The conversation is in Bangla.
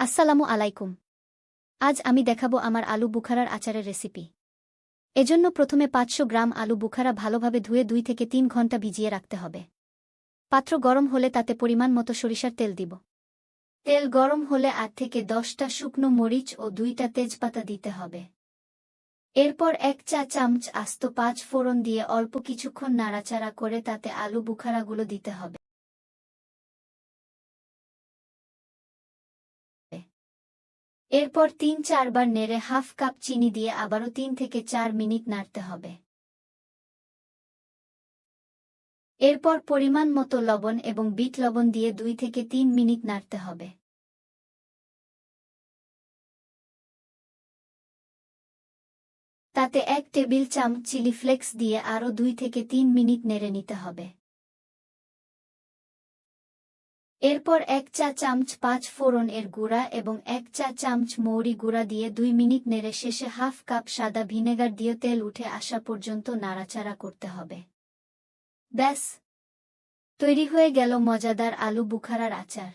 আসসালামু আলাইকুম। আজ আমি দেখাবো আমার আলু বুখারার আচারের রেসিপি। এজন্য প্রথমে পাঁচশো গ্রাম আলু বুখারা ভালোভাবে ধুয়ে দুই থেকে তিন ঘণ্টা ভিজিয়ে রাখতে হবে। পাত্র গরম হলে তাতে পরিমাণ মতো সরিষার তেল দিব। তেল গরম হলে আট থেকে দশটা শুকনো মরিচ ও দুইটা তেজপাতা দিতে হবে। এরপর এক চা চামচ আস্ত পাঁচ ফোড়ন দিয়ে অল্প কিছুক্ষণ নাড়াচাড়া করে তাতে আলু বুখারাগুলো দিতে হবে। এরপর তিন চারবার নেড়ে হাফ কাপ চিনি দিয়ে আবারও তিন থেকে চার মিনিট নাড়তে হবে। এরপর পরিমাণ মতো লবণ এবং বিট লবণ দিয়ে দুই থেকে তিন মিনিট নাড়তে হবে। তাতে এক টেবিল চামচ চিলি ফ্লেক্স দিয়ে আরও দুই থেকে তিন মিনিট নেড়ে নিতে হবে। এরপর এক চা চামচ পাঁচ ফোড়ন এর গুঁড়া এবং এক চা চামচ মৌরি গুঁড়া দিয়ে দুই মিনিট নেড়ে শেষে হাফ কাপ সাদা ভিনেগার দিয়ে তেল উঠে আসা পর্যন্ত নাড়াচাড়া করতে হবে। ব্যাস। তৈরি হয়ে গেল মজাদার আলু বুখারার আচার।